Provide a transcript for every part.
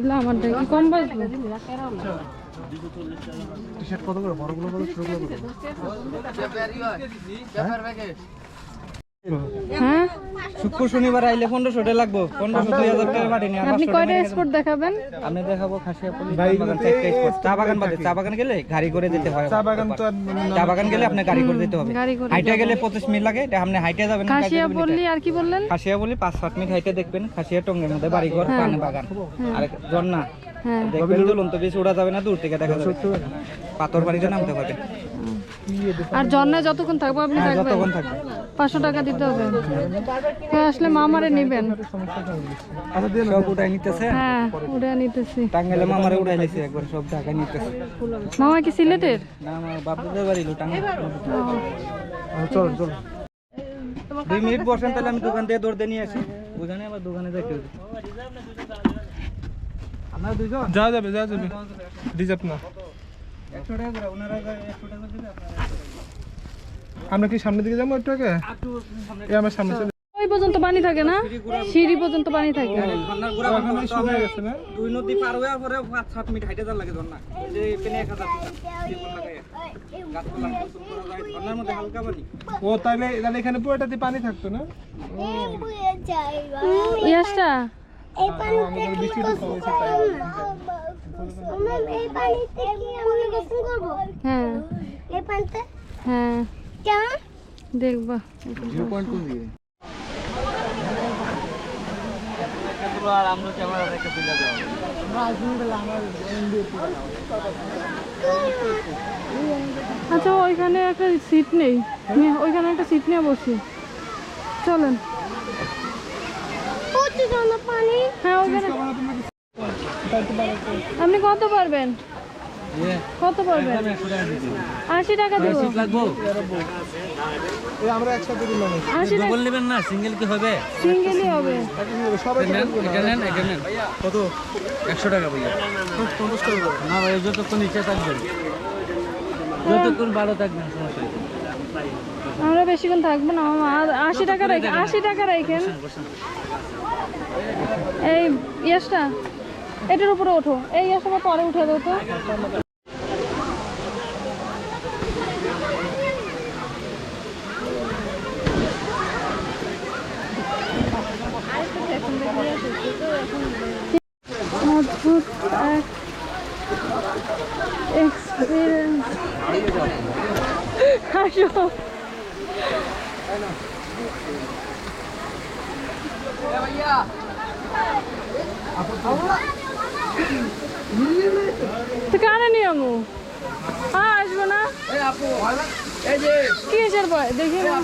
বাজলো আমারটা কি কম বাজলো টি শার্ট কত করে বড়গুলো কত ছোটগুলো কত হ্যাঁ? শুক্র শনিবার আইলে পনেরোশো টাকা লাগবো। পনেরোশো দুই হাজার টাকা পাঠিয়ে নিয়ে আপনি কয়টা স্পোর্ট দেখাবেন? আমি দেখাবো খাসিয়াপল্লি বাগান চারটে spot। চা বাগান বাদে চা বাগান গেলে গাড়ি করে যেতে হয়। চা বাগান তো মানে চা বাগান গেলে আপনি গাড়ি করে যেতে হবে। গাড়ি গেলে পঁচিশ মিনিট লাগে এটা আপনি হাইটে যাবেন খাসিয়া গাড়ি যাবেন বললি এটা। আর কি বললেন? খাসিয়া বলি পাঁচ সাত মিনিট হাইটে দেখবেন খাসিয়া টঙ্গের মধ্যে বাড়িঘর পান বাগান। আর ঝর্ণা হ্যাঁ। দেখবেন দুলন্ত বেশ ওড়া যাবে না দূর থেকে দেখা যাবে। পাথর বাড়িতে নামতে আর ঝর্ণায় যতক্ষণ থাকব আপনি হ্যাঁ, থাকবেন? যতক্ষণ থাকবে। পাঁচশো টাকা দিতে হবে। তো আসলে মামারে নেবেন। আচ্ছা দিয়ে সব উঠাই নিতেছে? হ্যাঁ উড়ে নিতেছি। টাঙ্গাইলে মামারে উঠাই নিছে একবার সব ঢাকা নিতেছে। মামা কি সিলেটের? না আমার বাপুদের বাড়ি লো টাঙ্গাইল। চল চল। দুই মিনিট বসেন তাহলে আমি দোকান থেকে দৌড় দিয়ে নিয়ে আসি। ওখানে আবার দোকানে যাইতে হবে। আপনার দুইজন? যাওয়া যাবে যাওয়া যাবে। রিজার্ভ না। একশো টাকা করে ওনারা একশো টাকা দিলে আমরা কি সামনের দিকে যাব একটু আগে? এই আমার সামনে চলে ওই পর্যন্ত পানি থাকে না? সিঁড়ি পর্যন্ত পানি থাকে। হয়ে দুই নদী পার হয়ে পরে পাঁচ সাত মিনিট হাইটে যাওয়ার লাগে ঝর্ণা। যে এক হাজার ও তাহলে তাহলে এখানে পুরোটাতে পানি থাকতো না? ইয়াসটা এই পানিতে আর আমরা ক্যামেরা রেখে যাও আচ্ছা ওইখানে একটা সিট নেই। ওইখানে একটা সিট নিয়ে বসি। চলেন। পানি হ্যাঁ ওইখানে আপনি কত পারবেন? কত পারবেন আশি টাকা দেবো। লাগবো? এই আমরা একসাথে আশি টাকা নেবেন না সিঙ্গেল কি হবে? সিঙ্গেলই হবে। সবাই নেন এটা নেন কত? একশো টাকা ভাইয়া। পঞ্চাশ টাকা করে। না ভাই যতক্ষণ ইচ্ছা থাকবেন। যতক্ষণ ভালো থাকবেন সমস্যা নেই। আমরা বেশিক্ষণ থাকব না আশি টাকা রাখেন আশি টাকা রাখেন। এই ইয়াসটা এটার উপরে ওঠো। এই ইয়াসটা পরে উঠে দেবো তো। আসো তো কানে নিয়ে আমু? হ্যাঁ আসব না? কি এসের ভয় দেখি। না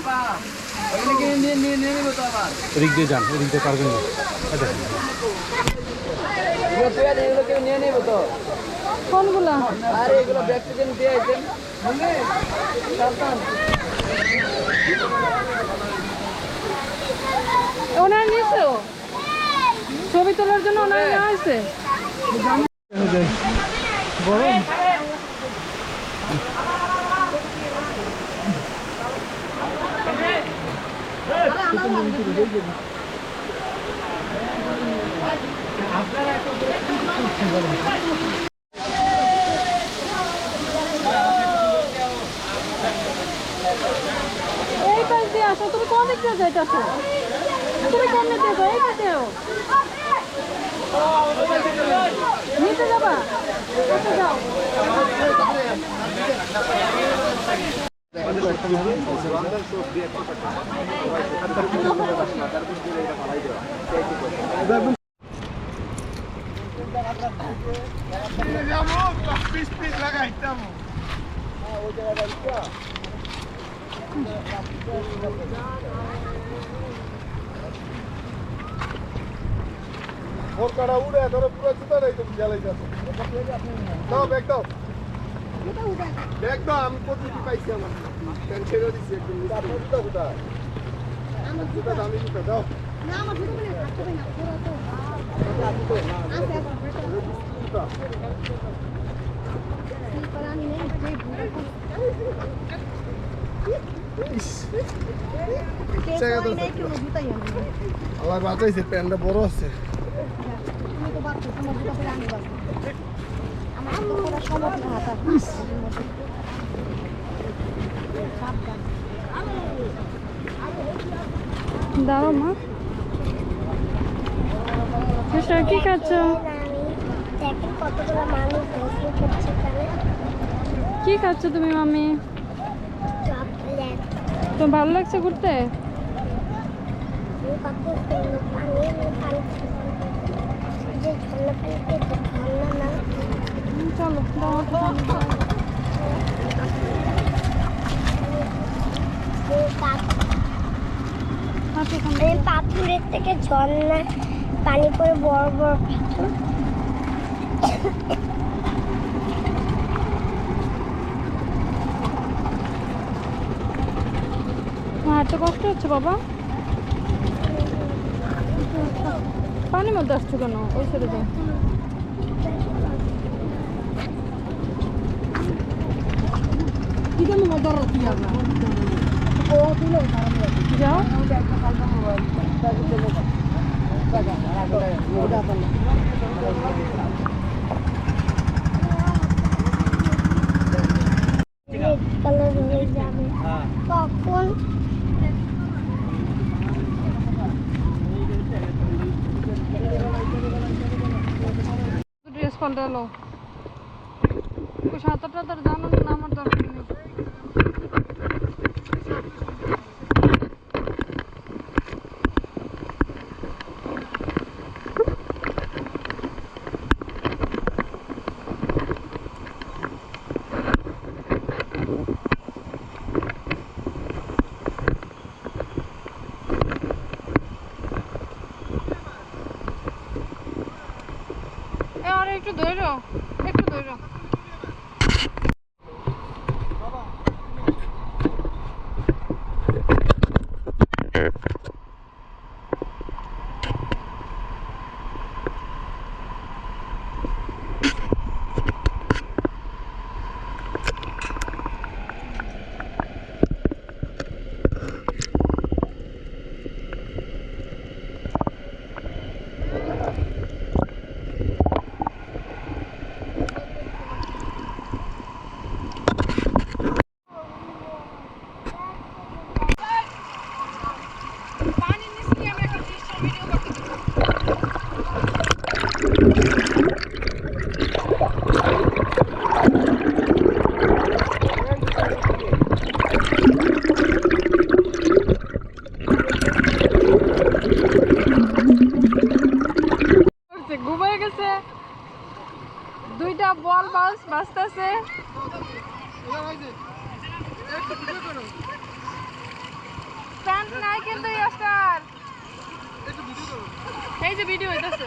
এদিক দিয়ে যান, এদিক দিয়ে পারবেন না কোনগুলা? ওনার নিয়েছে ছবি তোলার জন্য ওনার নেওয়া হয়েছে? গরম। এই পাশ দিয়ে আসো তুমি কোন দিক দিয়ে যাইতেছো? তুমি কেমনে দিয়ে যাও এই পাশেও নিতে যাবা? নিতে যাও ওর কাটা উড়ে ধরো পুরো জুতা নেই তুমি জ্বালাই যাচ্ছে। দাও ব্যাগ দাও। ব্যাগ দাও আমি প্রতিটি পাইছি আমার। টেনশনও দিচ্ছি একদম আপনার জুতা কোথায়? আমার জুতা দামি জুতা দাও। না আমার ছোট বলে থাকতে হবে না পুরো তো। আছে জুতা স্লিপার আমি নেই যে বুড়ো ইস, জায়গা তো আছে। আল্লাহ বাঁচাইছে প্যান্টটা বড় আছে। দাঁড়ো মা। কৃষ্ণ কি খাচ্ছ? কি খাচ্ছ তুমি মামি? তো ভালো লাগছে ঘুরতে? চলো পাথরের থেকে ঝর্ণা পানি পড়ে বড় বড় পাথর কষ্ট হচ্ছে বাবা? পানির মধ্যে আসছো কেন? ওই ছেড়ে দাও যাও রেড কালার হয়ে যাবে হ্যাঁ কখন পাল্টালো ওই সাঁতার টাতার জানো না আমার দরকার নেই এ আরে একটু ধৈর্য একটু ধৈর্য পানি নিচে আমি একটা দৃশ্য ভিডিও করতে দিই করছে, ঘুমিয়ে গেছে দুইটা বল বাস বাজতেছে প্যান্ট নাই কিন্তু ইয়াস্টার এই যে ভিডিও হইতাছে।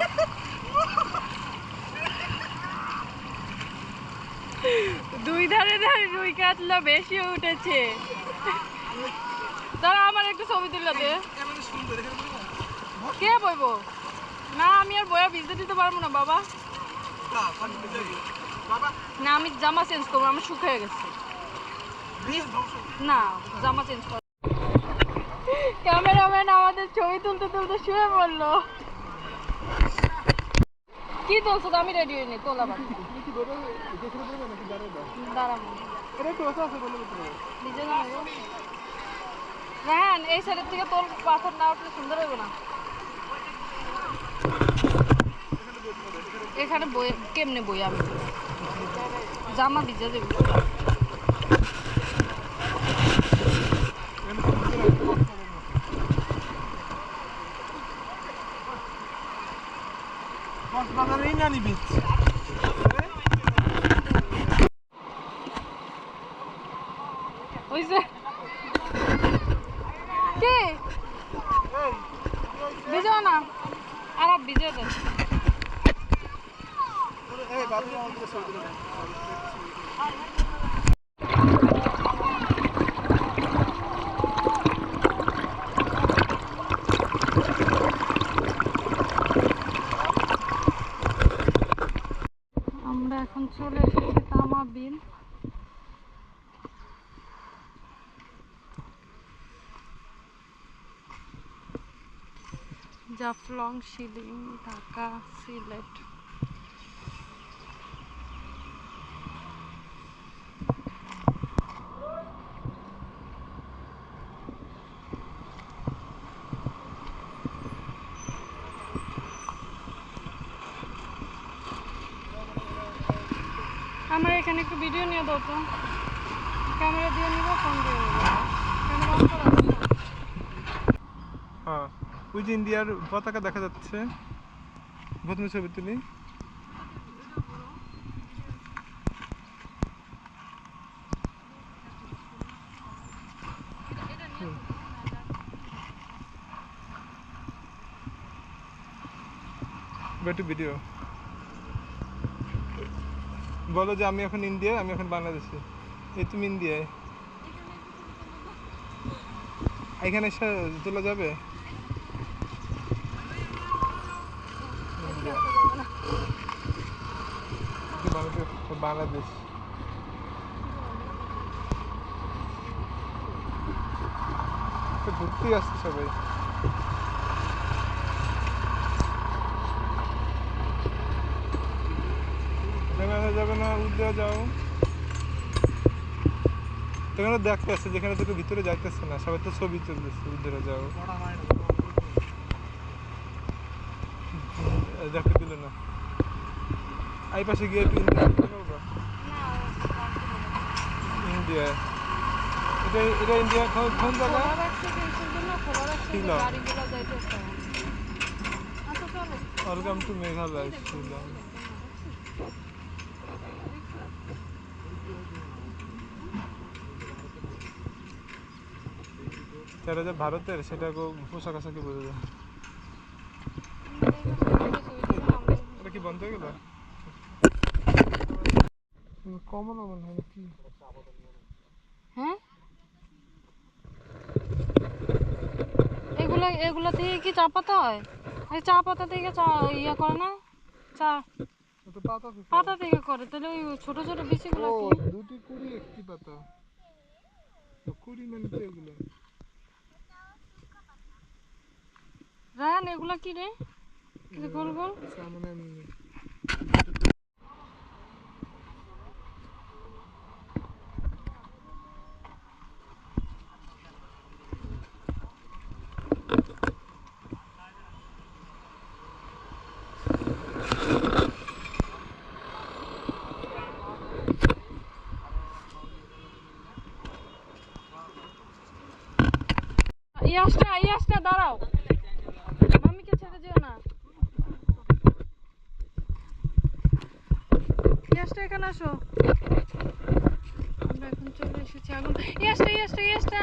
দুই ধারে ধারে রুই কাতলা বেশি উঠেছে। দাঁড়া, আমার একটু ছবি তুলে দে। কে বইবো? না, আমি আর বয়া ভিজতে দিতে পারব না, বাবা। না, আমি জামা চেঞ্জ করব, আমার শুকিয়ে গেছে। না, জামা চেঞ্জ কর ক্যামেরাম্যান আমাদের ছবি তুলতে তুলতে শুয়ে পড়ল। কি তোলছো তো? আমি রেডি হইনি তোলা বাদ। দাঁড়াবো নিজে না হ্যাঁ এই সাইডের থেকে তোর পাথর না উঠলে সুন্দর হবে না। এখানে বই কেমনে বই আমি জামা ভিজে দেবো আমরা এখন চলে এসেছি তামা বিল। জাফলং শিলিং ঢাকা সিলেট। তো ক্যামেরা দিয়ে নিবো, ফোন দিয়ে নিবো। করা হ্যাঁ ইন্ডিয়ার পতাকা দেখা যাচ্ছে। প্রথমে ছবি তুলি। ভিডিও বলো যে আমি এখন ইন্ডিয়ায় আমি এখন বাংলাদেশে। এই তুমি ইন্ডিয়ায়। এখানে এসে তোলা যাবে? বাংলাদেশ। ঘুরতেই আসছে সবাই ক্যামেরা যাবে না উদ্দেয়া যাও। সেখানে দেখতে আসছে, যেখানে থেকে ভিতরে যাইতেছে না, সবাই তো ছবি তুলতেছে উদ্দেরা যাও। দেখতে দিল না এই পাশে গিয়ে একটু ইন্ডিয়া। এটা এটা ইন্ডিয়া কোন জায়গা? ছিল। Welcome to Meghalaya, Shillong. সেটা যে ভারতের সেটা পোশাক আশাকে বোঝা যায়। এটা কি বন্ধ হয়ে গেল? কমন মনে হয় কি? হ্যাঁ? এগুলো এগুলো থেকে কি চা পাতা হয়? এই চা পাতা থেকে চা ইয়া করে না? চা পাতা থেকে করে তাহলে ওই ছোট ছোট বিচিগুলো কি? দুটি কুড়ি একটি পাতা। তো কুড়ি মানে তো এগুলো। রায়ান এগুলো কি রে? গোল গোল? এমনি ইয়াসটা ইয়াসটা দাঁড়াও মামিকে ছেড়ে যেও না ইয়াসটা এখানে আসো আমরা এখন চলে এসেছি আগুন ইয়াসটা ইয়াসটা ইয়াসটা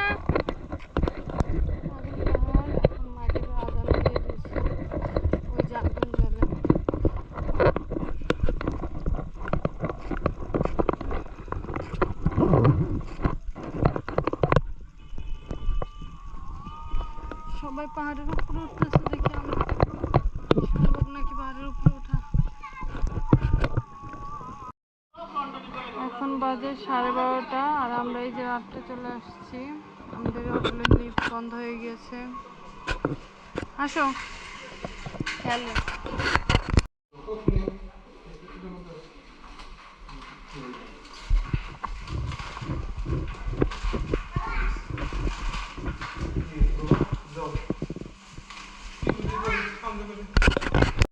আগুন পাহাড় এখন মাটির আগুন দিয়ে দিয়েছে ওই যে আগুন জ্বলে সবাই পাহাড়ের উপরে উঠতেছে দেখি আমরা সম্ভব নাকি পাহাড়ের উপরে ওঠা এখন বাজে সাড়ে বারোটা আর আমরা এই যে রাত্রে চলে আসছি। আমাদের হোটেলের লিফ্ট বন্ধ হয়ে গিয়েছে। আসো। রেখো।